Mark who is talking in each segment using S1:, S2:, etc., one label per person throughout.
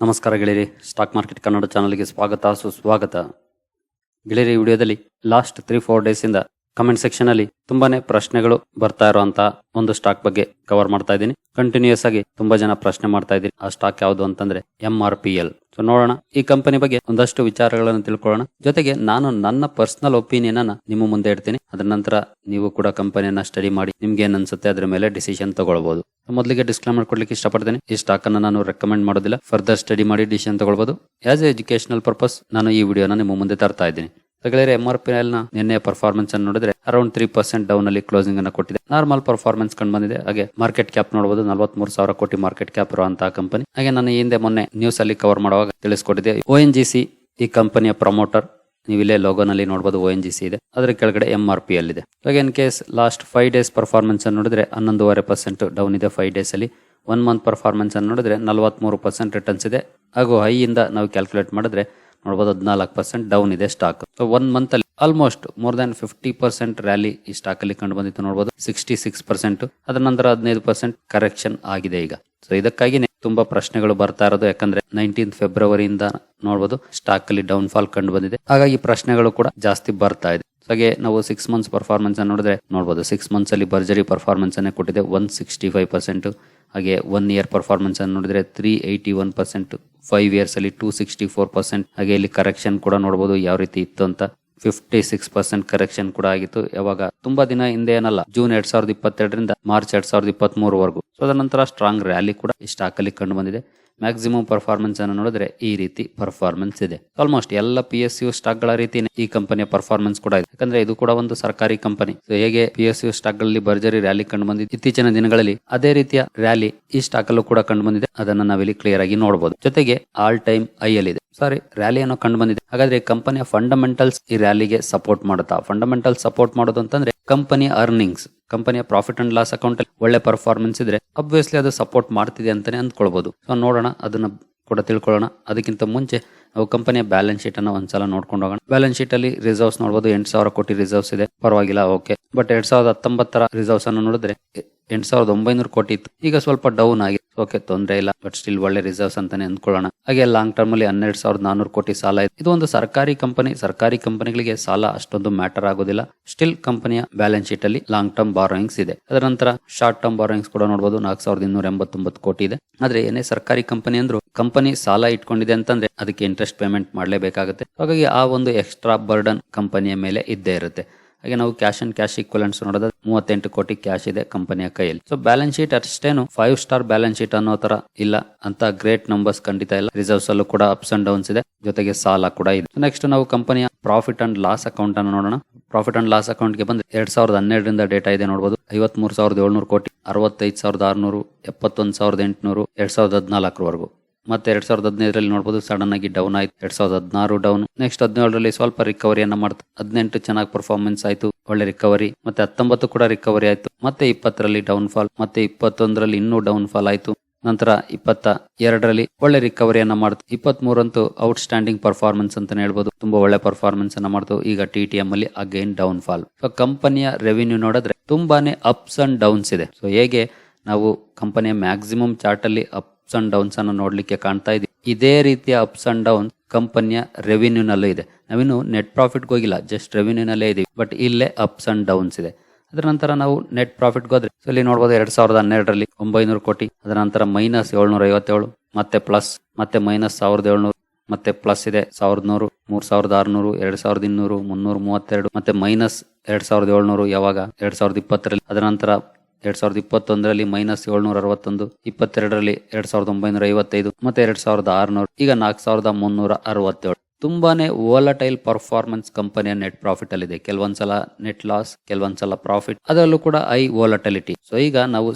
S1: ನಮಸ್ಕಾರ ಗೆಳೆಯರಿ, stock market Kannada ಚಾನಲ್ಗೆ ಸ್ವಾಗತ, ಸುಸ್ವಾಗತ. ಗೆಳೆಯರಿ ವಿಡಿಯೋದಲ್ಲಿ ಲಾಸ್ಟ್ ತ್ರೀ ಫೋರ್ ಡೇಸ್ ಇಂದ ಕಮೆಂಟ್ ಸೆಕ್ಷನ್ ಅಲ್ಲಿ ತುಂಬಾನೇ ಪ್ರಶ್ನೆಗಳು ಬರ್ತಾ ಇರುವಂತ ಒಂದು ಸ್ಟಾಕ್ ಬಗ್ಗೆ ಕವರ್ ಮಾಡ್ತಾ ಇದ್ದೀನಿ. ಕಂಟಿನ್ಯೂಸ್ ಆಗಿ ತುಂಬಾ ಜನ ಪ್ರಶ್ನೆ ಮಾಡ್ತಾ ಇದ್ದೀನಿ ಆ ಸ್ಟಾಕ್ ಯಾವುದು ಅಂತಂದ್ರೆ M R P L so ನೋಡೋಣ. ಈ ಕಂಪನಿ ಬಗ್ಗೆ ಒಂದಷ್ಟು ವಿಚಾರಗಳನ್ನು ತಿಳ್ಕೊಳ್ಳೋಣ. ಜೊತೆಗೆ ನಾನು ನನ್ನ ಪರ್ಸನಲ್ ಒಪಿನಿಯನ್ ಅನ್ನ ನಿಮ್ಮ ಮುಂದೆ ಇಡ್ತೀನಿ. ಅದರ ನಂತರ ನೀವು ಕೂಡ ಕಂಪನಿಯನ್ನ ಸ್ಟಡಿ ಮಾಡಿ ನಿಮ್ಗೆ ಏನ್ ಅನ್ಸುತ್ತೆ ಅದ್ರ ಮೇಲೆ ಡಿಸಿಷನ್ ತಗೊಳ್ಬಹುದು ಮೊದಲಿಗೆ ಡಿಸ್ಕ್ಲೇಮರ್ ಕೊಡ್ಲಿಕ್ಕೆ ಇಷ್ಟಪಡ್ತೀನಿ. ಈ ಸ್ಟಾಕ್ ಅನ್ನ ನಾನು ರೆಕಮೆಂಡ್ ಮಾಡೋದಿಲ್ಲ. ಫರ್ದರ್ ಸ್ಟಡಿ ಮಾಡಿ ಡಿಸಿಷನ್ ತಗೊಳ್ಬಹುದು ಆಸ್ ಎ ಎಜುಕೇಶನಲ್ ಪರ್ಪಸ್ ನಾನು ಈ ವಿಡಿಯೋನ ನಿಮ್ಮ ಮುಂದೆ ತರ್ತಾ ಇದ್ದೀನಿ. ಗೆಳೆಯರೆ ಎಂ ಆರ್ ಪಿ ಎಲ್ನ ನಿನ್ನೆ ಪರ್ಫಾರ್ಮೆನ್ಸ್ ಅನ್ನು ನೋಡಿದ್ರೆ ಅರೌಂಡ್ ತ್ರೀ ಪರ್ಸೆಂಟ್ ಡೌನ್ ಅಲ್ಲಿ ಕ್ಲೋಸಿಂಗ್ ಅನ್ನು ಕೊಟ್ಟಿದೆ. ನಾರ್ಮಲ್ ಪರ್ಫಾರ್ಮೆನ್ಸ್ ಕಂಡು ಬಂದಿದೆ. ಹಾಗೆ ಮಾರ್ಕೆಟ್ ಕ್ಯಾಪ್ ನೋಡಬಹುದು ನಲವತ್ಮೂರು ಸಾವಿರ ಕೋಟಿ ಮಾರ್ಕೆಟ್ ಕ್ಯಾಪ್ ಇರುವಂತಹ ಕಂಪನಿ ಹಾಗೆ ನಾನು ಹಿಂದೆ ಮೊನ್ನೆ ನ್ಯೂಸ್ ಅಲ್ಲಿ ಕವರ್ ಮಾಡುವಾಗ ತಿಳಿಸ್ಕೊಟ್ಟಿದೆ ಒ ಎನ್ ಜಿ ಸಿ ಈ ಕಂಪನಿಯ ಪ್ರಮೋಟರ್ ನೀವು ಇಲ್ಲೇ ಲೋಗೋನಲ್ಲಿ ನೋಡಬಹುದು ಓ ಎನ್ ಜಿ ಸಿ ಇದೆ. ಅದರ ಕೆಳಗಡೆ ಎಂ ಆರ್ ಪಿ ಅಲ್ಲಿ ಇದೆ. ಹಾಗೆ in case last five days performance ಅನ್ನು ನೋಡಿದ್ರೆ ಹನ್ನೊಂದೂವರೆ ಪರ್ಸೆಂಟ್ ಡೌನ್ ಇದೆ ಫೈವ್ ಡೇಸ್ ಅಲ್ಲಿ. ಒನ್ ಮಂತ್ ಪರ್ಫಾರ್ಮೆನ್ಸ್ ಅನ್ನು ನೋಡಿದ್ರೆ ನಲವತ್ಮೂರು ಪರ್ಸೆಂಟ್ ರಿಟರ್ನ್ಸ್ ಇದೆ. ಹಾಗೂ ಹೈ ಇಂದ ನಾವು ಕ್ಯಾಲ್ಕುಲೇಟ್ ಮಾಡಿದ್ರೆ ನೋಡಬಹುದು ಹದಿನಾಲ್ಕು ಪರ್ಸೆಂಟ್ ಡೌನ್ ಇದೆ ಸ್ಟಾಕ್ ಸೊ ಒನ್ ಮಂತ್ ಅಲ್ಲಿ almost more than fifty percent rally ಈ ಸ್ಟಾಕ್ ಅಲ್ಲಿ ಕಂಡು ಬಂದಿತ್ತು ನೋಡಬಹುದು ಸಿಕ್ಸ್ಟಿ ಸಿಕ್ಸ್ ಪರ್ಸೆಂಟ್ ಅದರ ನಂತರ ಹದಿನೈದು ಪರ್ಸೆಂಟ್ ಕರೆಕ್ಷನ್ ಆಗಿದೆ ಈಗ. ಸೊ ಇದಕ್ಕಾಗಿ ತುಂಬಾ ಪ್ರಶ್ನೆಗಳು ಬರ್ತಾ ಇರೋದು. ಯಾಕಂದ್ರೆ ನೈನ್ಟೀನ್ ಫೆಬ್ರವರಿಯಿಂದ ನೋಡಬಹುದು ಸ್ಟಾಕ್ ಅಲ್ಲಿ ಡೌನ್ ಫಾಲ್ ಕಂಡು ಬಂದಿದೆ. ಹಾಗಾಗಿ ಪ್ರಶ್ನೆಗಳು ಕೂಡ ಜಾಸ್ತಿ ಬರ್ತಾ ಇದೆ. ಹಾಗೆ ನಾವು ಸಿಕ್ಸ್ ಮಂತ್ಸ್ ಪರ್ಫಾರ್ಮೆನ್ಸ್ ನೋಡಿದ್ರೆ ನೋಡಬಹುದು ಸಿಕ್ಸ್ ಮಂತ್ಸ್ ಅಲ್ಲಿ ಭರ್ಜರಿ ಪರ್ಫಾರ್ಮೆನ್ಸ್ ಅನ್ನೇ ಕೊಟ್ಟಿದೆ. ಒನ್ ಸಿಕ್ಸ್ಟಿ ಫೈವ್ ಪರ್ಸೆಂಟ್ ಹಾಗೆ ಒನ್ ಇಯರ್ ಪರ್ಫಾರ್ಮೆನ್ಸ್ ಅನ್ನು ನೋಡಿದ್ರೆ three eighty one percent five years ಅಲ್ಲಿ ಟೂ ಸಿಕ್ಸ್ಟಿ ಫೋರ್ ಪರ್ಸೆಂಟ್ ಹಾಗೆ ಇಲ್ಲಿ ಕರೆಕ್ಷನ್ ಕೂಡ ನೋಡಬಹುದು ಯಾವ ರೀತಿ ಇತ್ತು ಅಂತ. ಫಿಫ್ಟಿ ಸಿಕ್ಸ್ ಪರ್ಸೆಂಟ್ ಕರೆಕ್ಷನ್ ಕೂಡ ಆಗಿತ್ತು. ಯಾವಾಗ? ತುಂಬಾ ದಿನ ಹಿಂದೆ ಏನಲ್ಲ ಜೂನ್ ಎರಡ್ ಸಾವಿರದ ಇಪ್ಪತ್ತೆರಡರಿಂದ ಮಾರ್ಚ್ ಎರಡ್ ಸಾವಿರದ ಇಪ್ಪತ್ತ್ ಮೂರವರೆಗೂ ಸೊ ಅದರ ನಂತರ ಸ್ಟ್ರಾಂಗ್ ರ್ಯಾಲಿ ಕೂಡ ಈ ಸ್ಟಾಕ್ ಅಲ್ಲಿ ಕಂಡು ಬಂದಿದೆ. ಮ್ಯಾಕ್ಸಿಮಮ್ ಪರ್ಫಾರ್ಮೆನ್ಸ್ ಅನ್ನು ನೋಡಿದ್ರೆ ಈ ರೀತಿ ಪರ್ಫಾರ್ಮೆನ್ಸ್ ಇದೆ. ಆಲ್ಮೋಸ್ಟ್ ಎಲ್ಲ ಪಿ ಎಸ್ ಯು ಸ್ಟಾಕ್ಗಳ ರೀತಿ ಈ ಕಂಪನಿಯ ಪರ್ಫಾರ್ಮೆನ್ಸ್ ಕೂಡ ಇದೆ. ಯಾಕಂದ್ರೆ ಇದು ಕೂಡ ಒಂದು ಸರ್ಕಾರಿ ಕಂಪನಿ ಹೇಗೆ ಪಿ ಎಸ್ ಯು ಸ್ಟಾಕ್ಗಳಲ್ಲಿ ಭರ್ಜರಿ ರ್ಯಾಲಿ ಕಂಡು ಬಂದಿದೆ? ಇತ್ತೀಚಿನ ದಿನಗಳಲ್ಲಿ ಅದೇ ರೀತಿಯ ರ್ಯಾಲಿ ಈ ಸ್ಟಾಕ್ ಅಲ್ಲೂ ಕೂಡ ಕಂಡು ಬಂದಿದೆ. ಅದನ್ನ ನಾವಿಲ್ಲಿ ಕ್ಲಿಯರ್ ಆಗಿ ನೋಡಬಹುದು ಜೊತೆಗೆ ಆಲ್ ಟೈಮ್ ಐ ಅಲ್ಲಿ ಇದೆ ಸಾರಿ ರ್ಯಾಲಿ ಏನೋ ಕಂಡು ಬಂದಿದೆ. ಹಾಗಾದ್ರೆ ಕಂಪನಿಯ ಫಂಡಮೆಂಟಲ್ಸ್ ಈ ರ್ಯಾಲಿಗೆ ಸಪೋರ್ಟ್ ಮಾಡುತ್ತಾ? ಫಂಡಮೆಂಟಲ್ ಸಪೋರ್ಟ್ ಮಾಡೋದು ಅಂತಂದ್ರೆ ಕಂಪನಿಯ ಅರ್ನಿಂಗ್ಸ್ ಕಂಪನಿಯ ಪ್ರಾಫಿಟ್ ಅಂಡ್ ಲಾಸ್ ಅಕೌಂಟ್ ಒಳ್ಳೆ ಪರ್ಫಾರ್ಮೆನ್ಸ್ ಇದ್ರೆ ಅಬ್ವಿಯಸ್ಲಿ ಅದು ಸಪೋರ್ಟ್ ಮಾಡ್ತಿದೆ ಅಂತಾನೆ ಅಂದ್ಕೊಳ್ಬಹುದು ಸೊ ನೋಡೋಣ, ಅದನ್ನ ಕೂಡ ತಿಳ್ಕೊಳ್ಳೋಣ. ಅದಕ್ಕಿಂತ ಮುಂಚೆ ನಾವು ಕಂಪನಿಯ ಬ್ಯಾಲೆನ್ಸ್ ಶೀಟ್ ಅನ್ನ ಒಂದ್ಸಲ ನೋಡ್ಕೊಂಡು ಹೋಗೋಣ. ಬ್ಯಾಲೆನ್ಸ್ ಶೀಟ್ ಅಲ್ಲಿ ರಿಸರ್ವ್ಸ್ ನೋಡಬಹುದು ಎಂಟು ಸಾವಿರ ಕೋಟಿ ರಿಸರ್ವ್ಸ್ ಇದೆ. ಪರವಾಗಿಲ್ಲ ಓಕೆ ಬಟ್ ಎರಡ್ ಸಾವಿರದ ಹತ್ತೊಂಬತ್ತರ ರಿಸರ್ವ್ಸ್ ಅನ್ನು ನೋಡಿದ್ರೆ ಎಂಟು ಸಾವಿರದ ಒಂಬೈನೂರು ಕೋಟಿ ಇತ್ತು. ಈಗ ಸ್ವಲ್ಪ ಡೌನ್ ಆಗಿದೆ. ಓಕೆ ತೊಂದರೆ ಇಲ್ಲ. ಬಟ್ ಸ್ಟಿಲ್ ಒಳ್ಳೆ ರಿಸರ್ವ್ಸ್ ಅಂತಾನೆ ಅಂದ್ಕೊಳ್ಳೋಣ. ಹಾಗೆ ಲಾಂಗ್ ಟರ್ಮ್ ಅಲ್ಲಿ ಹನ್ನೆರಡು ಸಾವಿರದ ನಾನೂರು ಕೋಟಿ ಸಾಲ ಇದೆ. ಇದು ಒಂದು ಸರ್ಕಾರಿ ಕಂಪನಿ ಸರ್ಕಾರಿ ಕಂಪನಿಗಳಿಗೆ ಸಾಲ ಅಷ್ಟೊಂದು ಮ್ಯಾಟರ್ ಆಗೋದಿಲ್ಲ. ಸ್ಟಿಲ್ ಕಂಪನಿಯ ಬ್ಯಾಲೆನ್ಸ್ ಶೀಟ್ ಅಲ್ಲಿ ಲಾಂಗ್ ಟರ್ಮ್ ಬಾರೋಯಿಂಗ್ಸ್ ಇದೆ. ಅದರ ನಂತರ ಶಾರ್ಟ್ ಟರ್ಮ್ ಬಾರೋಯಿಂಗ್ಸ್ ಕೂಡ ನೋಡಬಹುದು ನಾಲ್ಕು ಸಾವಿರದ ಇನ್ನೂರ ಎಂಬತ್ತೊಂಬತ್ತು ಕೋಟಿ ಇದೆ. ಆದ್ರೆ ಏನೇ ಸರ್ಕಾರಿ ಕಂಪನಿ ಅಂದ್ರು ಕಂಪನಿ ಸಾಲ ಇಟ್ಕೊಂಡಿದೆ ಅಂತಂದ್ರೆ ಅದಕ್ಕೆ ಇಂಟ್ರೆಸ್ಟ್ ಪೇಮೆಂಟ್ ಮಾಡಲೇಬೇಕಾಗುತ್ತೆ. ಹಾಗಾಗಿ ಆ ಒಂದು ಎಕ್ಸ್ಟ್ರಾ ಬರ್ಡನ್ ಕಂಪನಿಯ ಮೇಲೆ ಇದ್ದೇ ಇರುತ್ತೆ. ಹಾಗೆ ನಾವು ಕ್ಯಾಶ್ ಅಂಡ್ ಕ್ಯಾಶ್ ಈಕ್ವಲೆಂಟ್ಸ್ ನೋಡೋದಾದ್ರೆ ಮೂವತ್ತೆಂಟು ಕೋಟಿ ಕ್ಯಾಶ್ ಇದೆ ಕಂಪನಿಯ ಕೈಯಲ್ಲಿ. ಸೊ ಬ್ಯಾಲೆನ್ಸ್ ಶೀಟ್ ಅಷ್ಟೇನು ಫೈವ್ ಸ್ಟಾರ್ ಬ್ಯಾಲೆನ್ಸ್ ಶೀಟ್ ಅನ್ನೋ ತರ ಇಲ್ಲ ಅಂತ ಗ್ರೇಟ್ ನಂಬರ್ಸ್ ಖಂಡಿತ ಇಲ್ಲ. ರಿಸರ್ವ್ಸ್ ಅಲ್ಲೂ ಕೂಡ ಅಪ್ಸ್ ಅಂಡ್ ಡೌನ್ಸ್ ಇದೆ. ಜೊತೆಗೆ ಸಾಲ ಕೂಡ ಇದೆ. ನೆಕ್ಸ್ಟ್ ನಾವು ಕಂಪನಿಯ ಪ್ರಾಫಿಟ್ ಅಂಡ್ ಲಾಸ್ ಅಕೌಂಟ್ ಅನ್ನು ನೋಡೋಣ. ಪ್ರಾಫಿಟ್ ಅಂಡ್ ಲಾಸ್ ಅಕೌಂಟ್ಗೆ ಬಂದ್ರೆ ಎರಡ್ ಸಾವಿರದ ಹನ್ನೆರಡರಿಂದ ಡೇಟಾ ಇದೆ ನೋಡಬಹುದು ಐವತ್ಮೂರು ಸಾವಿರದ ಏಳ್ನೂರು ಕೋಟಿ, ಅರವತ್ತೈದು ಸಾವಿರದ ಆರ್ನೂರು, ಎಪ್ಪತ್ತೊಂದು ಸಾವಿರದ ಎಂಟುನೂರು, ಎರಡ್ ಸಾವಿರದ ಹದಿನಾಲ್ಕರವರೆಗೂ. ಮತ್ತೆ ಎರಡ್ ಸಾವಿರದ ಹದಿನೈದರಲ್ಲಿ ನೋಡಬಹುದು ಸಡನ್ ಆಗಿ ಡೌನ್ ಆಯ್ತು. ಎರಡ್ ಸಾವಿರದ ಹದಿನಾರು ಡೌನ್ ನೆಕ್ಸ್ಟ್ ಹದಿನೇಳರಲ್ಲಿ ಸ್ವಲ್ಪ ರಿಕವರಿಯನ್ನ ಮಾಡ್ತು ಹದಿನೆಂಟು ಚೆನ್ನಾಗಿ ಪರ್ಫಾರ್ಮೆನ್ಸ್ ಆಯ್ತು. ಒಳ್ಳೆ ರಿಕವರಿ ಮತ್ತೆ ಹತ್ತೊಂಬತ್ತು ಕೂಡ ರಿಕವರಿ ಆಯ್ತು. ಮತ್ತೆ ಇಪ್ಪತ್ತರಲ್ಲಿ ಡೌನ್ ಫಾಲ್ ಮತ್ತೆ ಇಪ್ಪತ್ತೊಂದರಲ್ಲಿ ಇನ್ನೂ ಡೌನ್ ಫಾಲ್ ಆಯ್ತು. ನಂತರ ಇಪ್ಪತ್ತ ಎರಡರಲ್ಲಿ ಒಳ್ಳೆ ರಿಕವರಿಯನ್ನ ಮಾಡ್ತು. ಇಪ್ಪತ್ತ್ ಮೂರಂತೂ ಔಟ್ ಸ್ಟ್ಯಾಂಡಿಂಗ್ ಪರ್ಫಾರ್ಮೆನ್ಸ್ ಅಂತಾನೆ ಹೇಳ್ಬೋದು. ತುಂಬಾ ಒಳ್ಳೆ ಪರ್ಫಾರ್ಮೆನ್ಸ್ ಅನ್ನ ಮಾಡ್ತು. ಈಗ ಟಿ ಟಿ ಎಂ ಅಲ್ಲಿ ಅಗೈನ್ ಡೌನ್ ಫಾಲ್ ಸೊ ಕಂಪನಿಯ ರೆವಿನ್ಯೂ ನೋಡಿದ್ರೆ ತುಂಬಾನೇ ಅಪ್ಸ್ ಅಂಡ್ ಡೌನ್ಸ್ ಇದೆ. ಸೊ ಹೇಗೆ? ನಾವು ಕಂಪನಿಯ ಮ್ಯಾಕ್ಸಿಮಮ್ ಚಾರ್ಟ್ ಅಲ್ಲಿ ಅಪ್ಸ್ ಅಂಡ್ ಡೌನ್ಸ್ ಅನ್ನು ನೋಡ್ಲಿಕ್ಕೆ ಕಾಣ್ತಾ ಇದೆ ಇದೇ ರೀತಿಯ ಅಪ್ಸ್ ಅಂಡ್ ಡೌನ್ ಕಂಪನಿಯ ರೆವಿನ್ಯೂ ನಲ್ಲೂ ಇದೆ. ನಾವಿನ್ನು ನೆಟ್ ಪ್ರಾಫಿಟ್ ಹೋಗಿಲ್ಲ ಜಸ್ಟ್ ರೆವಿನ್ಯೂ ನಲ್ಲೇ ಇದೀವಿ. ಬಟ್ ಇಲ್ಲೇ ಅಪ್ಸ್ ಅಂಡ್ ಡೌನ್ಸ್ ಇದೆ. ಅದರ ನಂತರ ನಾವು ನೆಟ್ ಪ್ರಾಫಿಟ್ ಹೋದ್ರೆ ಇಲ್ಲಿ ನೋಡಬಹುದು ಎರಡ್ ಸಾವಿರದ ಹನ್ನೆರಡರಲ್ಲಿ ಒಂಬೈನೂರು ಕೋಟಿ, ಅದರ ನಂತರ ಮೈನಸ್ ಏಳ್ನೂರ ಐವತ್ತೇಳು ಮತ್ತೆ ಪ್ಲಸ್ ಮತ್ತೆ ಮೈನಸ್ ಸಾವಿರದ ಏಳ್ನೂರು, ಮತ್ತೆ ಪ್ಲಸ್ ಇದೆ ಸಾವಿರದ ನೂರು, ಮೂರ್ ಸಾವಿರದ ಆರ್ನೂರು, ಎರಡ್ ಸಾವಿರದ ಇನ್ನೂರು, ಮುನ್ನೂರ ಮೂವತ್ತೆರಡು, ಮತ್ತೆ ಮೈನಸ್ ಎರಡ್ ಸಾವಿರದ ಏಳ್ನೂರು ಯಾವಾಗ? ಎರಡ್ ಸಾವಿರದ ಇಪ್ಪತ್ತರಲ್ಲಿ. ಅದರ ನಂತರ ಎರಡ್ ಸಾವಿರದ ಇಪ್ಪತ್ತೊಂದರಲ್ಲಿ ಮೈನಸ್ ಏಳ್ನೂರ ಅರವತ್ತೊಂದು ಇಪ್ಪತ್ತೆರಡರಲ್ಲಿ ಎರಡ್ ಸಾವಿರದ ಒಂಬೈನೂರ ಐವತ್ತೈದು ಮತ್ತೆ ಎರಡ್ ಸಾವಿರದ ಆರ್ನೂರು, ಈಗ ನಾಲ್ಕು ಸಾವಿರದ ಮುನ್ನೂರ ಅರವತ್ತೇಳು ತುಂಬಾನೇ ವೋಲಟೈಲ್ ಪರ್ಫಾರ್ಮೆನ್ಸ್ ಕಂಪನಿಯ ನೆಟ್ ಪ್ರಾಫಿಟ್ ಅಲ್ಲಿ ಇದೆ ಕೆಲವೊಂದ್ಸಲ ನೆಟ್ ಲಾಸ್ ಕೆಲವೊಂದ್ಸಲ ಪ್ರಾಫಿಟ್ ಅದರಲ್ಲೂ ಕೂಡ ಐ ವೋಲಟಲಿಟಿ ಸೊ ಈಗ ನಾವು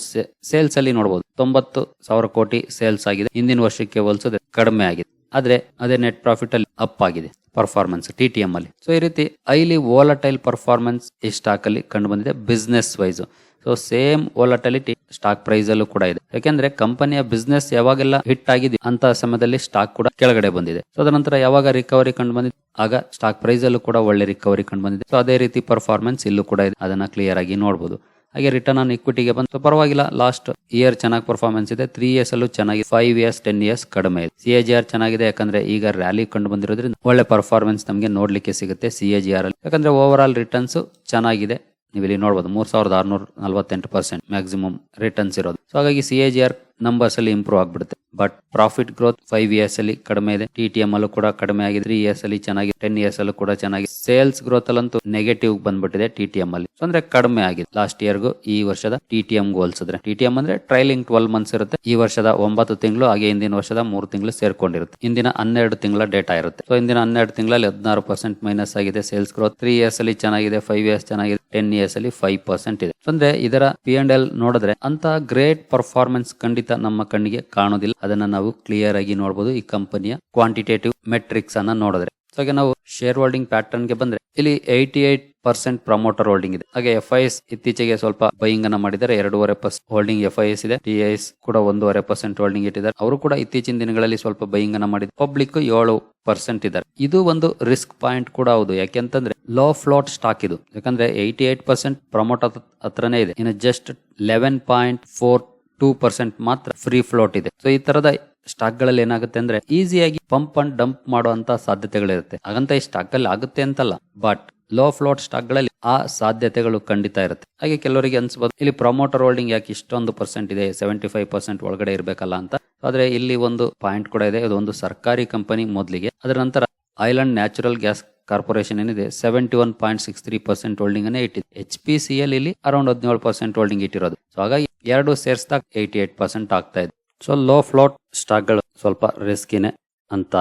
S1: ಸೇಲ್ಸ್ ಅಲ್ಲಿ ನೋಡಬಹುದು ತೊಂಬತ್ತು ಸಾವಿರ ಕೋಟಿ ಸೇಲ್ಸ್ ಆಗಿದೆ. ಹಿಂದಿನ ವರ್ಷಕ್ಕೆ ಹೋಲಿಸಿದ್ರೆ ಕಡಿಮೆ ಆಗಿದೆ. ಆದ್ರೆ ಅದೇ ನೆಟ್ ಪ್ರಾಫಿಟ್ ಅಲ್ಲಿ ಅಪ್ ಆಗಿದೆ ಪರ್ಫಾರ್ಮೆನ್ಸ್ ಟಿ ಟಿ ಎಂ ಅಲ್ಲಿ. ಸೊ ಈ ರೀತಿ ಐಲಿ ವೋಲಟೈಲ್ ಪರ್ಫಾರ್ಮೆನ್ಸ್ ಈ ಸ್ಟಾಕ್ ಅಲ್ಲಿ ಕಂಡು ಬಂದಿದೆ? Business wise so same volatility stock price ಅಲ್ಲೂ ಕೂಡ ಇದೆ. ಯಾಕೆಂದ್ರೆ ಕಂಪನಿಯ ಬಿಸ್ನೆಸ್ ಯಾವಾಗೆಲ್ಲ ಹಿಟ್ ಆಗಿದೆ ಅಂತ ಸಮಯದಲ್ಲಿ ಸ್ಟಾಕ್ ಕೂಡ ಕೆಳಗಡೆ ಬಂದಿದೆ. ಸೊ ಅದರ ನಂತರ ಯಾವಾಗ ರಿಕವರಿ ಕಂಡು ಬಂದಿದೆ? ಆಗ ಸ್ಟಾಕ್ ಪ್ರೈಸ್ ಅಲ್ಲೂ ಕೂಡ ಒಳ್ಳೆ ರಿಕವರಿ ಕಂಡು ಬಂದಿದೆ. ಸೊ ಅದೇ ರೀತಿ ಪರ್ಫಾರ್ಮೆನ್ಸ್ ಇಲ್ಲೂ ಕೂಡ ಇದೆ. ಅದನ್ನ ಕ್ಲಿಯರ್ ಆಗಿ ನೋಡಬಹುದು ಹಾಗೆ ರಿಟರ್ನ್ ಆನ್ ಇಕ್ವಿಟಿಗೆ ಬಂತು. ಪರವಾಗಿಲ್ಲ ಲಾಸ್ಟ್ ಇಯರ್ ಚೆನ್ನಾಗಿ ಪರ್ಫಾರ್ಮೆನ್ಸ್ ಇದೆ. ತ್ರೀ ಇಯರ್ಸ್ ಅಲ್ಲೂ ಚೆನ್ನಾಗಿ ಫೈವ್ ಇಯರ್ಸ್ ಟೆನ್ ಇಯರ್ಸ್ ಕಡಿಮೆ ಇದೆ. ಸಿ ಜಿ ಆರ್ ಚೆನ್ನಾಗಿದೆ, ಯಾಕಂದ್ರೆ ಈಗ ರ್ಯಾಲಿ ಕಂಡು ಬಂದಿರೋದ್ರಿಂದ ಒಳ್ಳೆ ಪರ್ಫಾರ್ಮೆನ್ಸ್ ನಮಗೆ ನೋಡ್ಲಿಕ್ಕೆ ಸಿಗುತ್ತೆ ಸಿ ಎ ಆರ್ ಅಲ್ಲಿ. ಯಾಕಂದ್ರೆ ಓವರ್ ಆಲ್ ರಿಟರ್ನ್ಸ್ ಚೆನ್ನಾಗಿದೆ. ನೀವು ಇಲ್ಲಿ ನೋಡಬಹುದು ಮೂರ್ ಸಾವಿರದ ಆರ್ನೂರ ನಲವತ್ತೆಂಟು ಪರ್ಸೆಂಟ್ ಮ್ಯಾಕ್ಸಿಮಮ್ ರಿಟರ್ನ್ಸ್ ಇರೋದು. ಸೊ ಹಾಗಾಗಿ C A G R numbers ಅಲ್ಲಿ ಇಂಪ್ರೂವ್ ಆಗ್ಬಿಡುತ್ತೆ. But profit growth five years ಅಲ್ಲಿ ಕಡಿಮೆ ಇದೆ. ಟಿ ಟಿ ಎಂ ಅಲ್ಲೂ ಕೂಡ ಕಡಿಮೆ ಆಗಿದೆ. ತ್ರೀ ಇಯರ್ಸ್ ಅಲ್ಲಿ ಚೆನ್ನಾಗಿ ಟೆನ್ ಇಯರ್ಸ್ ಅಲ್ಲೂ ಕೂಡ ಚೆನ್ನಾಗಿ. ಸೇಲ್ಸ್ ಗ್ರೋತ್ ಅಲ್ಲಂತೂ ನೆಗೆಟಿವ್ ಬಂದ್ಬಿಟ್ಟಿದೆ ಟಿ ಟಿ ಎಂ ಅಲ್ಲಿ. ಅಂದ್ರೆ ಕಡಿಮೆ ಆಗಿದೆ. ಲಾಸ್ಟ್ ಇಯರ್ಗೂ ಈ ವರ್ಷದ ಟಿ ಟಿ ಎಂ ಹೋಲಿಸಿದ್ರೆ. ಟಿ ಟಿ ಎಂ ಅಂದ್ರೆ ಟ್ರೈಲಿಂಗ್ ಟ್ವೆಲ್ ಮಂತ್ಸ್ ಇರುತ್ತೆ. ಈ ವರ್ಷದ ಒಂಬತ್ತು ತಿಂಗಳು, ಹಾಗೆ ಹಿಂದಿನ ವರ್ಷದ ಮೂರು ತಿಂಗಳು ಸೇರ್ಕೊಂಡಿರುತ್ತೆ. ಇಂದಿನ ಹನ್ನೆರಡು ತಿಂಗಳ ಡೇಟಾ ಇರುತ್ತೆ. ಸೊ ಇಂದಿನ ಹನ್ನೆರಡು ತಿಂಗಳಲ್ಲಿ ಹದಿನಾರು ಪರ್ಸೆಂಟ್ ಮೈನಸ್ ಆಗಿದೆ ಸೇಲ್ಸ್ ಗ್ರೋತ್ ತ್ರೀ ಇಯರ್ಸ್ ಅಲ್ಲಿ ಚೆನ್ನಾಗಿದೆ ಫೈವ್ ಇಯರ್ಸ್ ಚೆನ್ನಾಗಿದೆ ಟೆನ್ ಇಯರ್ಸ್ ಅಲ್ಲಿ ಫೈವ್ ಪರ್ಸೆಂಟ್ ಇದೆ. ಅಂದ್ರೆ ಇದರ ಪಿ ಅಂಡ್ ಎಲ್ ನೋಡಿದ್ರೆ ಅಂತ ಗ್ರೇಟ್ ಪರ್ಫಾರ್ಮೆನ್ಸ್ ಖಂಡಿತ ನಮ್ಮ ಕಣ್ಣಿಗೆ ಕಾಣೋದಿಲ್ಲ ಅದನ್ನ ನಾವು ಕ್ಲಿಯರ್ ಆಗಿ ನೋಡಬಹುದು ಈ ಕಂಪನಿಯ ಕ್ವಾಂಟಿಟೇಟಿವ್ ಮೆಟ್ರಿಕ್ಸ್ ಅನ್ನ ನೋಡಿದ್ರೆ. ಹಾಗೆ ನಾವು ಶೇರ್ ಹೋಲ್ಡಿಂಗ್ ಪ್ಯಾಟರ್ನ್ಗೆ ಬಂದ್ರೆ, ಇಲ್ಲಿ eighty eight percent promoter holding ಇದೆ. ಹಾಗೆ ಎಫ್ ಐ ಎಸ್ ಇತ್ತೀಚೆಗೆ ಸ್ವಲ್ಪ ಬೈಯಿಂಗ್ ಅನ್ನ ಮಾಡಿದ್ದಾರೆ. ಎರಡೂವರೆ percent holding F I S ಇದೆ. ಟಿ ಎಸ್ ಕೂಡ ಒಂದೂವರೆ ಪರ್ಸೆಂಟ್ ಹೋಲ್ಡಿಂಗ್ ಇಟ್ಟಿದ್ದಾರೆ. ಅವರು ಕೂಡ ಇತ್ತೀಚಿನ ದಿನಗಳಲ್ಲಿ ಸ್ವಲ್ಪ ಬೈಯಿಂಗ್ ಅನ್ನ ಮಾಡಿದ್ದಾರೆ. ಪಬ್ಲಿಕ್ ಏಳು ಪರ್ಸೆಂಟ್ ಇದ್ದಾರೆ. ಇದು ಒಂದು ರಿಸ್ಕ್ ಪಾಯಿಂಟ್ ಕೂಡ ಹೌದು. ಯಾಕೆಂತಂದ್ರೆ ಲೋ ಫ್ಲೋಟ್ ಸ್ಟಾಕ್ ಇದು. ಯಾಕಂದ್ರೆ ಏಯ್ಟಿ ಏಟ್ ಪರ್ಸೆಂಟ್ ಪ್ರಮೋಟ್ ಹತ್ರನೇ ಇದೆ. ಇನ್ನು just eleven point four two percent ಮಾತ್ರ ಫ್ರೀ ಫ್ಲೋಟ್ ಇದೆ. ಸೊ ಈ ತರದ ಸ್ಟಾಕ್ಗಳಲ್ಲಿ ಏನಾಗುತ್ತೆ ಅಂದ್ರೆ ಈಸಿಯಾಗಿ ಪಂಪ್ ಅಂಡ್ ಡಂಪ್ ಮಾಡುವಂತ ಸಾಧ್ಯತೆಗಳಿರುತ್ತೆ. ಹಾಗಂತ ಈ ಸ್ಟಾಕ್ ಅಲ್ಲಿ ಆಗುತ್ತೆ ಅಂತಲ್ಲ ಬಟ್ ಲೋ ಫ್ಲೋಟ್ ಸ್ಟಾಕ್ಗಳಲ್ಲಿ ಆ ಸಾಧ್ಯತೆಗಳು ಖಂಡಿತ ಇರುತ್ತೆ. ಹಾಗೆ ಕೆಲವರಿಗೆ ಅನ್ಸ್ಬೋದು, ಇಲ್ಲಿ ಪ್ರಮೋಟರ್ ಹೋಲ್ಡಿಂಗ್ ಯಾಕೆ ಇಷ್ಟೊಂದು ಪರ್ಸೆಂಟ್ ಇದೆ ಸೆವೆಂಟಿ ಫೈವ್ ಪರ್ಸೆಂಟ್ ಒಳಗಡೆ ಇರಬೇಕಲ್ಲ ಅಂತ. ಆದ್ರೆ ಇಲ್ಲಿ ಒಂದು ಪಾಯಿಂಟ್ ಕೂಡ ಇದೆ ಇದು ಒಂದು ಸರ್ಕಾರಿ ಕಂಪನಿ ಮೊದಲಿಗೆ. ಅದರ ನಂತರ oil and natural gas corporation ಏನಿದೆ seventy one point six three percent holding ಅನ್ನೇ ಇಟ್ಟಿದೆ. ಎಚ್ ಪಿ ಸಿ ಎಲ್ ಇಲ್ಲಿ ಅರೌಂಡ್ ಹದಿನೇಳು ಪರ್ಸೆಂಟ್ ಹೋಲ್ಡಿಂಗ್ ಇಟ್ಟಿರೋದು. ಸೊ ಹಾಗಾಗಿ ಎರಡು ಸೇರಿಸಿದಾಗ ಏಯ್ಟಿ ಏಟ್ ಪರ್ಸೆಂಟ್ ಆಗ್ತಾ ಇದೆ. ಸೊ ಲೋ ಫ್ಲೋಟ್ ಸ್ಟಾಕ್ಗಳು ಸ್ವಲ್ಪ ರಿಸ್ಕಿನೇ ಅಂತ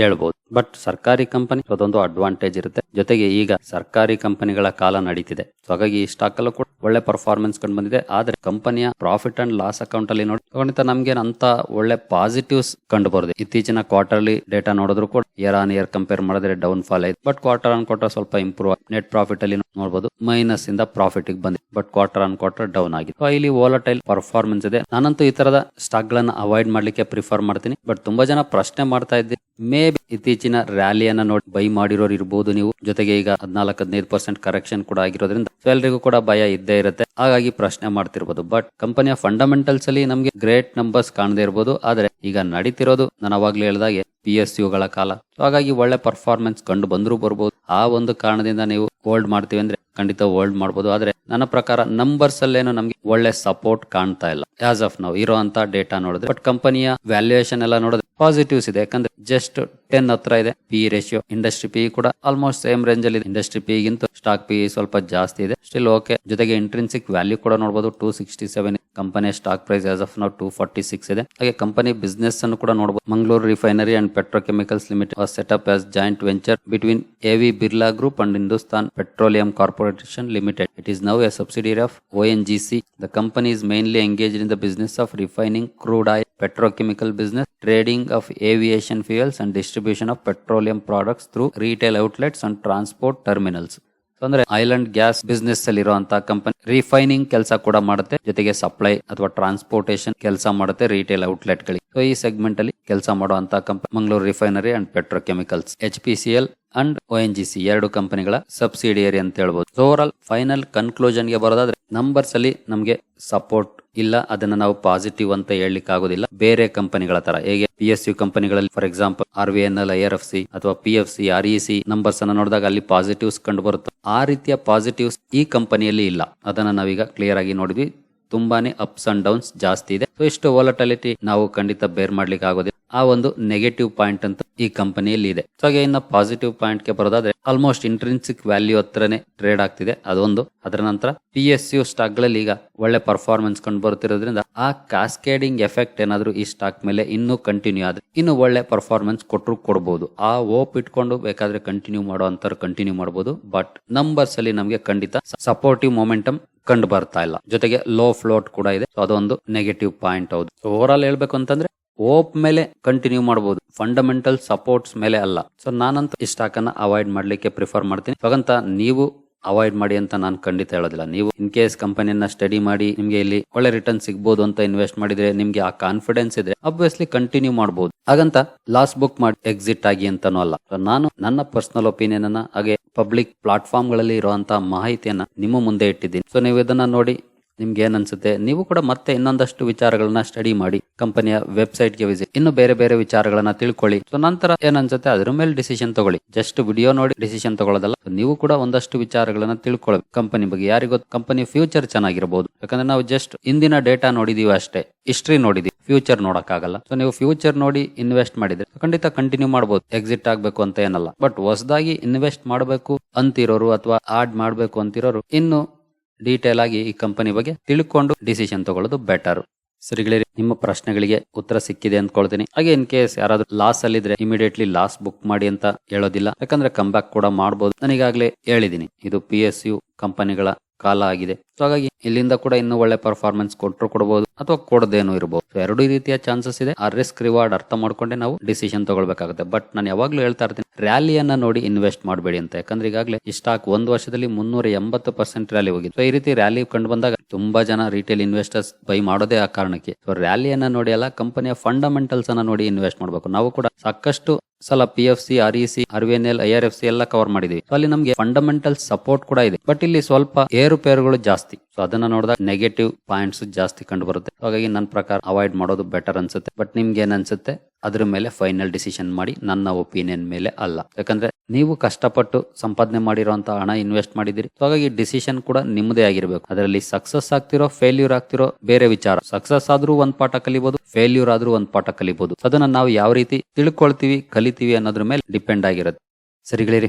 S1: ಹೇಳ್ಬೋದು. ಬಟ್ ಸರ್ಕಾರಿ ಕಂಪನಿ ಅದೊಂದು ಅಡ್ವಾಂಟೇಜ್ ಇರುತ್ತೆ. ಜೊತೆಗೆ ಈಗ ಸರ್ಕಾರಿ ಕಂಪನಿಗಳ ಕಾಲ ನಡೀತಿದೆ. ಸೊ ಹಾಗಾಗಿ ಈ ಸ್ಟಾಕ್ ಅಲ್ಲೂ ಕೂಡ ಒಳ್ಳೆ ಪರ್ಫಾರ್ಮೆನ್ಸ್ ಕಂಡು ಬಂದಿದೆ. ಆದ್ರೆ ಕಂಪನಿಯ ಪ್ರಾಫಿಟ್ ಅಂಡ್ ಲಾಸ್ ಅಕೌಂಟ್ ಅಲ್ಲಿ ನೋಡಿ ನಮ್ಗೆ ಅಂತ ಒಳ್ಳೆ ಪಾಸಿಟಿವ್ಸ್ ಕಂಡು ಬರುತ್ತೆ ಇತ್ತೀಚಿನ ಕ್ವಾರ್ಟರ್ಲಿ ಡೇಟಾ ನೋಡಿದ್ರು ಕೂಡ ಇಯರ್ ಆನ್ ಇಯರ್ ಕಂಪೇರ್ ಮಾಡಿದ್ರೆ ಡೌನ್ ಫಾಲ್ ಆಯ್ತು. ಬಟ್ ಕ್ವಾರ್ಟರ್ ಆನ್ ಕ್ವಾರ್ಟರ್ ಸ್ವಲ್ಪ ಇಂಪ್ರೂವ್ ನೆಟ್ ಪ್ರಾಫಿಟ್ ಅಲ್ಲಿ ನೋಡಬಹುದು ಮೈನಸ್ ಇಂದ ಪ್ರಾಫಿಟ್ ಬಂದಿದೆ. But quarter on quarter down ಆಗಿದೆ. ಇಲ್ಲಿ ವೋಲಟೈಲ್ ಪರ್ಫಾರ್ಮೆನ್ಸ್ ಇದೆ. ನಾನಂತೂ ಈ ತರದ ಸ್ಟಾಕ್ ಗಳನ್ನ ಅವಾಯ್ಡ್ ಮಾಡ್ಲಿಕ್ಕೆ ಪ್ರಿಫರ್ ಮಾಡ್ತೀನಿ. ಬಟ್ ತುಂಬಾ ಜನ ಪ್ರಶ್ನೆ ಮಾಡ್ತಾ ಇದ್ದೀನಿ ಮೇ ಬಿ ಇತ್ತೀಚಿನ ರ್ಯಾಲಿಯನ್ನ ನೋಡಿ ಬೈ ಮಾಡಿರೋರು ಇರಬಹುದು ನೀವು. ಜೊತೆಗೆ ಈಗ ಹದಿನಾಲ್ಕು, ಹದಿನೈದು ಪರ್ಸೆಂಟ್ ಕರೆಕ್ಷನ್ ಕೂಡ ಆಗಿರೋದ್ರಿಂದ ಎಲ್ಲರಿಗೂ ಕೂಡ ಭಯ ಇದ್ದೇ ಇರುತ್ತೆ. ಹಾಗಾಗಿ ಪ್ರಶ್ನೆ ಮಾಡ್ತಿರ್ಬೋದು. ಬಟ್ ಕಂಪನಿಯ ಫಂಡಮೆಂಟಲ್ಸ್ ಅಲ್ಲಿ ನಮಗೆ ಗ್ರೇಟ್ ನಂಬರ್ಸ್ ಕಾಣದೇ ಇರಬಹುದು ಆದ್ರೆ ಈಗ ನಡೀತಿರೋದು ನಾನು ಅವಾಗ್ಲೇ ಹೇಳಿದಾಗೆ ಪಿ ಎಸ್ ಯುಗಳ ಕಾಲ. ಹಾಗಾಗಿ ಒಳ್ಳೆ ಪರ್ಫಾರ್ಮೆನ್ಸ್ ಕಂಡು ಬಂದರೂ ಬರ್ಬೋದು. ಆ ಒಂದು ಕಾರಣದಿಂದ ನೀವು ಹೋಲ್ಡ್ ಮಾಡ್ತೀವಿ ಅಂದ್ರೆ ಖಂಡಿತ ಹೋಲ್ಡ್ ಮಾಡ್ಬೋದು. ಆದ್ರೆ ನನ್ನ ಪ್ರಕಾರ ನಂಬರ್ಸ್ ಅಲ್ಲೇನು ನಮ್ಗೆ ಒಳ್ಳೆ ಸಪೋರ್ಟ್ ಕಾಣ್ತಾ ಇಲ್ಲ. ಆಸ್ ಆಫ್ ನಾವು ಇರೋ ಅಂತ ಡೇಟಾ ನೋಡಿದ್ರೆ ಬಟ್ ಕಂಪನಿಯ ವ್ಯಾಲ್ಯೂಯೇಷನ್ ಎಲ್ಲ ನೋಡಿದ್ರೆ ಪಾಸಿಟಿವ್ಸ್ ಇದೆ. ಯಾಕಂದ್ರೆ ಜಸ್ಟ್ ಟೆನ್ ಹತ್ರ ಇದೆ. ಪಿ ರೇಷಿಯೋ ಇಂಡಸ್ಟ್ರಿ ಪಿ ಕೂಡ ಆಲ್ಮೋಸ್ಟ್ ಸೇಮ್ ರೇಂಜ್ ಅಲ್ಲಿ ಇಂಡಸ್ಟ್ರಿ ಪಿ ಗಿಂತ ಸ್ಟಾಕ್ ಪಿ ಸ್ವಲ್ಪ ಜಾಸ್ತಿ ಇದೆ. ಸ್ಟಿಲ್ ಓಕೆ ಜೊತೆಗೆ ಇಂಟ್ರೆನ್ಸಿಕ್ ವ್ಯಾಲ್ಯೂ ಕೂಡ ನೋಡಬಹುದು two sixty seven company stock price as of ನಾವು ಟೂ ಫಾರ್ಟಿ ಸಿಕ್ಸ್ ಇದೆ. ಹಾಗೆ ಕಂಪನಿ ಬಿಸ್ನೆಸ್ ಅನ್ನು ಕೂಡ ನೋಡಬಹುದು Mangaluru refinery and petrochemicals limited setup as joint venture between V Birla group and Hindustan petroleum corporation limited it is of O N G C the company is mainly engaged in the business of refining crude oil, petrochemical business, trading of aviation fuels and distribution of petroleum products through retail outlets and transport terminals. ಅಂದ್ರೆ oil and gas business ಅಲ್ಲಿ ಇರುವಂತಹ company refining ಕೆಲಸ ಕೂಡ ಮಾಡುತ್ತೆ. ಜೊತೆಗೆ supply ಅಥವಾ transportation ಕೆಲಸ ಮಾಡುತ್ತೆ ರಿಟೇಲ್ ಔಟ್ಲೆಟ್ ಗಳಿಗೆ ಸೊ ಈ ಸೆಗ್ಮೆಂಟ್ ಅಲ್ಲಿ ಕೆಲಸ ಮಾಡುವಂತಹ company Mangaluru refinery and petrochemicals H P C L and O N G C ಎರಡು ಕಂಪನಿಗಳ ಸಬ್ಸಿಡಿಯರಿ ಅಂತ ಹೇಳ್ಬೋದು. ಓವರ್ ಆಲ್ ಫೈನಲ್ ಕನ್ಕ್ಲೂಷನ್ಗೆ ಬರೋದಾದ್ರೆ ನಂಬರ್ಸ್ ಅಲ್ಲಿ ನಮಗೆ ಸಪೋರ್ಟ್ ಇಲ್ಲ, ಅದನ್ನ ನಾವು ಪಾಸಿಟಿವ್ ಅಂತ ಹೇಳಲಿಕ್ಕೆ ಆಗೋದಿಲ್ಲ. ಬೇರೆ ಕಂಪನಿಗಳ ತರ. ಹೇಗೆ? ಪಿ ಎಸ್ ಯು ಕಂಪನಿಗಳಲ್ಲಿ for example R V N L I R F C ಅಥವಾ P F C R E C numbers ಅನ್ನ ನೋಡಿದಾಗ ಅಲ್ಲಿ ಪಾಸಿಟಿವ್ಸ್ ಕಂಡು ಬರುತ್ತೆ ಆ ರೀತಿಯ ಪಾಸಿಟಿವ್ಸ್ ಈ ಕಂಪನಿಯಲ್ಲಿ ಇಲ್ಲ. ಅದನ್ನ ನಾವೀಗ ಕ್ಲಿಯರ್ ಆಗಿ ನೋಡಿದ್ವಿ. ತುಂಬಾನೇ ಅಪ್ಸ್ ಅಂಡ್ ಡೌನ್ಸ್ ಜಾಸ್ತಿ ಇದೆ. ಸೊ ಇಷ್ಟು ವಾಲಟಲಿಟಿ ನಾವು ಖಂಡಿತ ಬೇರ್ ಮಾಡ್ಲಿಕ್ಕೆ ಆಗೋದಿಲ್ಲ. ಆ ಒಂದು ನೆಗೆಟಿವ್ ಪಾಯಿಂಟ್ ಅಂತ ಈ ಕಂಪನಿಯಲ್ಲಿ ಇದೆ. ಸೊ ಹಾಗೆ ಇನ್ನ ಪಾಸಿಟಿವ್ ಪಾಯಿಂಟ್ಗೆ ಬರೋದಾದ್ರೆ ಆಲ್ಮೋಸ್ಟ್ ಇಂಟ್ರೆನ್ಸಿಕ್ ವ್ಯಾಲ್ಯೂ ಹತ್ರನೇ ಟ್ರೇಡ್ ಆಗ್ತಿದೆ. ಅದೊಂದು. ಅದರ ನಂತರ ಪಿ ಎಸ್ ಯು ಸ್ಟಾಕ್ಗಳಲ್ಲಿ ಈಗ ಒಳ್ಳೆ ಪರ್ಫಾರ್ಮೆನ್ಸ್ ಕಂಡು ಬರುತ್ತಿರೋದ್ರಿಂದ ಆ ಕ್ಯಾಸ್ಕೇಡಿಂಗ್ ಎಫೆಕ್ಟ್ ಏನಾದ್ರು ಈ ಸ್ಟಾಕ್ ಮೇಲೆ ಇನ್ನೂ ಕಂಟಿನ್ಯೂ ಆದ್ರೆ ಇನ್ನು ಒಳ್ಳೆ ಪರ್ಫಾರ್ಮೆನ್ಸ್ ಕೊಟ್ಟರು ಕೊಡಬಹುದು ಆ ಓಪ್ ಇಟ್ಕೊಂಡು ಬೇಕಾದ್ರೆ ಕಂಟಿನ್ಯೂ ಮಾಡೋ ಮಾಡುವಂತವ್ರು ಕಂಟಿನ್ಯೂ ಮಾಡಬಹುದು ಬಟ್ ನಂಬರ್ಸ್ ಅಲ್ಲಿ ನಮಗೆ ಖಂಡಿತ ಸಪೋರ್ಟಿವ್ ಮೊಮೆಂಟಮ್ ಕಂಡು ಬರ್ತಾ ಇಲ್ಲ. ಜೊತೆಗೆ ಲೋ ಫ್ಲೋಟ್ ಕೂಡ ಇದೆ. ಅದೊಂದು ನೆಗೆಟಿವ್ ಪಾಯಿಂಟ್ ಹೌದು. ಓವರ್ ಆಲ್ ಹೇಳ್ಬೇಕು ಅಂತಂದ್ರೆ ಓಪ್ ಮೇಲೆ ಕಂಟಿನ್ಯೂ ಮಾಡಬಹುದು ಫಂಡಮೆಂಟಲ್ ಸಪೋರ್ಟ್ಸ್ ಮೇಲೆ ಅಲ್ಲ. ಸೊ ನಾನಂತ ಈ ಸ್ಟಾಕ್ ಅನ್ನ ಅವಾಯ್ಡ್ ಮಾಡ್ಲಿಕ್ಕೆ ಪ್ರಿಫರ್ ಮಾಡ್ತೀನಿ. ಹಾಗಂತ ನೀವು ಅವಾಯ್ಡ್ ಮಾಡಿ ಅಂತ ನಾನು ಖಂಡಿತ ಹೇಳೋದಿಲ್ಲ. ನೀವು ಇನ್ ಕೇಸ್ ಕಂಪನಿಯನ್ನ ಸ್ಟಡಿ ಮಾಡಿ, ನಿಮ್ಗೆ ಇಲ್ಲಿ ಒಳ್ಳೆ ರಿಟರ್ನ್ ಸಿಗ್ಬೋದು ಅಂತ ಇನ್ವೆಸ್ಟ್ ಮಾಡಿದ್ರೆ ನಿಮ್ಗೆ ಆ ಕಾನ್ಫಿಡೆನ್ಸ್ ಇದ್ರೆ ಅಬ್ವಿಯಸ್ಲಿ ಕಂಟಿನ್ಯೂ ಮಾಡಬಹುದು ಹಾಗಂತ ಲಾಸ್ ಬುಕ್ ಮಾಡಿ ಎಕ್ಸಿಟ್ ಆಗಿ ಅಂತಾನು ಅಲ್ಲ. ನಾನು ನನ್ನ ಪರ್ಸನಲ್ ಒಪಿನಿಯನ್ ಅನ್ನ ಹಾಗೆ ಪಬ್ಲಿಕ್ ಪ್ಲಾಟ್ಫಾರ್ಮ್ಗಳಲ್ಲಿ ಇರುವಂತಹ ಮಾಹಿತಿಯನ್ನ ನಿಮ್ಮ ಮುಂದೆ ಇಟ್ಟಿದ್ದೀನಿ. ಸೊ ನೀವು ಇದನ್ನ ನೋಡಿ ನಿಮ್ಗೆ ಏನನ್ಸುತ್ತೆ ಅನ್ಸುತ್ತೆ ನೀವು ಕೂಡ ಮತ್ತೆ ಇನ್ನೊಂದಷ್ಟು ವಿಚಾರಗಳನ್ನ ಸ್ಟಡಿ ಮಾಡಿ ಕಂಪನಿಯ ವೆಬ್ಸೈಟ್ಗೆ ವಿಸಿಟ್ ಇನ್ನು ಬೇರೆ ಬೇರೆ ವಿಚಾರಗಳನ್ನ ತಿಳ್ಕೊಳ್ಳಿ. ಸೊ ನಂತರ ಏನ್ ಅನ್ಸುತ್ತೆ ಅದ್ರ ಮೇಲೆ ಡಿಸಿಷನ್ ತಗೊಳ್ಳಿ. ಜಸ್ಟ್ ವಿಡಿಯೋ ನೋಡಿ ಡಿಸಿಷನ್ ತಗೊಳ್ಳೋದಲ್ಲ ನೀವು ಕೂಡ ಒಂದಷ್ಟು ವಿಚಾರಗಳನ್ನ ತಿಳ್ಕೊಳ್ಬೇಕು ಕಂಪನಿ ಬಗ್ಗೆ ಯಾರಿಗೋ ಕಂಪನಿ ಫ್ಯೂಚರ್ ಚೆನ್ನಾಗಿರಬಹುದು ಯಾಕಂದ್ರೆ ನಾವು ಜಸ್ಟ್ ಇಂದಿನ ಡೇಟಾ ನೋಡಿದೀವಿ ಅಷ್ಟೇ. ಹಿಸ್ಟ್ರಿ ನೋಡಿದೀವಿ. ಫ್ಯೂಚರ್ ನೋಡಕ್ಕಾಗಲ್ಲ. ಸೊ ನೀವು ಫ್ಯೂಚರ್ ನೋಡಿ ಇನ್ವೆಸ್ಟ್ ಮಾಡಿದ್ರೆ, ಖಂಡಿತ ಕಂಟಿನ್ಯೂ ಮಾಡಬಹುದು ಎಕ್ಸಿಟ್ ಆಗ್ಬೇಕು ಅಂತ ಏನಲ್ಲ. ಬಟ್ ಹೊಸದಾಗಿ ಇನ್ವೆಸ್ಟ್ ಮಾಡಬೇಕು ಅಂತಿರೋರು ಅಥವಾ ಆಡ್ ಮಾಡಬೇಕು ಅಂತಿರೋರು, ಇನ್ನು ಡೀಟೇಲ್ ಆಗಿ ಈ ಕಂಪನಿ ಬಗ್ಗೆ ತಿಳ್ಕೊಂಡು ಡಿಸಿಷನ್ ತಗೊಳ್ಳೋದು ಬೆಟರ್ ಸರಿಗಳೇ ನಿಮ್ಮ ಪ್ರಶ್ನೆಗಳಿಗೆ ಉತ್ತರ ಸಿಕ್ಕಿದೆ ಅಂದ್ಕೊಳ್ತೀನಿ. ಹಾಗೆ ಇನ್ ಕೇಸ್ ಯಾರಾದ್ರೂ ಲಾಸ್ ಅಲ್ಲಿದ್ರೆ ಇಮಿಡಿಯೇಟ್ಲಿ ಲಾಸ್ ಬುಕ್ ಮಾಡಿ ಅಂತ ಹೇಳೋದಿಲ್ಲ. ಯಾಕಂದ್ರೆ ಕಮ್ಬ್ಯಾಕ್ ಕೂಡ ಮಾಡಬಹುದು ನಾನೀಗಾಗಲೇ ಹೇಳಿದೀನಿ ಇದು ಪಿ ಯು ಕಂಪನಿಗಳ ಕಾಲ ಆಗಿದೆ. ಸೊ ಹಾಗಾಗಿ ಇಲ್ಲಿಂದ ಕೂಡ ಇನ್ನೂ ಒಳ್ಳೆ ಪರ್ಫಾರ್ಮೆನ್ಸ್ ಕೊಟ್ಟರು ಕೊಡಬಹುದು ಅಥವಾ ಕೊಡದೇನು ಇರಬಹುದು ಎರಡು ರೀತಿಯ ಚಾನ್ಸಸ್ ಇದೆ. ಆ ರಿಸ್ಕ್ ರಿವಾರ್ಡ್ ಅರ್ಥ ಮಾಡ್ಕೊಂಡೆ ನಾವು ಡಿಸಿಷನ್ ತಗೊಳ್ಬೇಕಾಗುತ್ತೆ. ಬಟ್ ನಾನು ಯಾವಾಗ್ಲೂ ಹೇಳ್ತಾ ಇರ್ತೀನಿ ರ್ಯಾಲಿಯನ್ನ ನೋಡಿ ಇನ್ವೆಸ್ಟ್ ಮಾಡಬೇಡಿ ಅಂತ. ಯಾಕಂದ್ರೆ ಈಗಾಗಲೇ ಈ ಸ್ಟಾಕ್ ಒಂದು ವರ್ಷದಲ್ಲಿ ಮುನ್ನೂರ ಎಂಬತ್ತು ಪರ್ಸೆಂಟ್ ರ್ಯಾಲಿ ಹೋಗಿದೆ ಸೊ ಈ ರೀತಿ ರ್ಯಾಲಿ ಕಂಡು ಬಂದಾಗ ತುಂಬಾ ಜನ ರಿಟೇಲ್ ಇನ್ವೆಸ್ಟರ್ಸ್ ಬೈ ಮಾಡೋದೇ ಆ ಕಾರಣಕ್ಕೆ. ಸೊ ರ್ಯಾಲಿಯನ್ನ ನೋಡಿ ಅಲ್ಲ ಕಂಪನಿಯ ಫಂಡಮೆಂಟಲ್ಸ್ ಅನ್ನ ನೋಡಿ ಇನ್ವೆಸ್ಟ್ ಮಾಡಬೇಕು. ನಾವು ಕೂಡ ಸಾಕಷ್ಟು ಸಲ P F C R E C R N L I R F C ಎಲ್ಲ ಕವರ್ ಮಾಡಿದೀವಿ. ಅಲ್ಲಿ ನಮಗೆ ಫಂಡಮೆಂಟಲ್ ಸಪೋರ್ಟ್ ಕೂಡ ಇದೆ. ಬಟ್ ಇಲ್ಲಿ ಸ್ವಲ್ಪ ಏರುಪೇರುಗಳು ಜಾಸ್ತಿ ಸೊ ಅದನ್ನ ನೋಡಿದಾಗ ನೆಗೆಟಿವ್ ಪಾಯಿಂಟ್ಸ್ ಜಾಸ್ತಿ ಕಂಡು ಬರುತ್ತೆ ಹಾಗಾಗಿ ನನ್ನ ಪ್ರಕಾರ ಅವಾಯ್ಡ್ ಮಾಡೋದು ಬೆಟರ್ ಅನ್ಸುತ್ತೆ. ಬಟ್ ನಿಮ್ಗೆ ಏನ್ ಅನ್ಸುತ್ತೆ? ಅದ್ರ ಮೇಲೆ ಫೈನಲ್ ಡಿಸಿಷನ್ ಮಾಡಿ ನನ್ನ ಒಪಿನಿಯನ್ ಮೇಲೆ ಅಲ್ಲ. ಯಾಕಂದ್ರೆ ನೀವು ಕಷ್ಟಪಟ್ಟು ಸಂಪಾದನೆ ಮಾಡಿರೋಂತ ಹಣ ಇನ್ವೆಸ್ಟ್ ಮಾಡಿದಿರಿ ಹಾಗಾಗಿ ಡಿಸಿಷನ್ ಕೂಡ ನಿಮ್ಮದೇ ಆಗಿರ್ಬೇಕು. ಅದರಲ್ಲಿ ಸಕ್ಸಸ್ ಆಗ್ತಿರೋ ಫೇಲ್ಯೂರ್ ಆಗ್ತಿರೋ ಬೇರೆ ವಿಚಾರ. ಸಕ್ಸಸ್ ಆದ್ರೂ ಒಂದ್ ಪಾಠ ಕಲಿಬಹುದು ಫೇಲ್ಯೂರ್ ಆದ್ರೂ ಒಂದ್ ಪಾಠ ಕಲಿಬಹುದು ಅದನ್ನ ನಾವು ಯಾವ ರೀತಿ ತಿಳ್ಕೊಳ್ತೀವಿ, ಕಲಿತೀವಿ ಅನ್ನೋದ್ರ ಮೇಲೆ ಡಿಪೆಂಡ್ ಆಗಿರುತ್ತೆ. ಸರಿಗಳಿರಿ?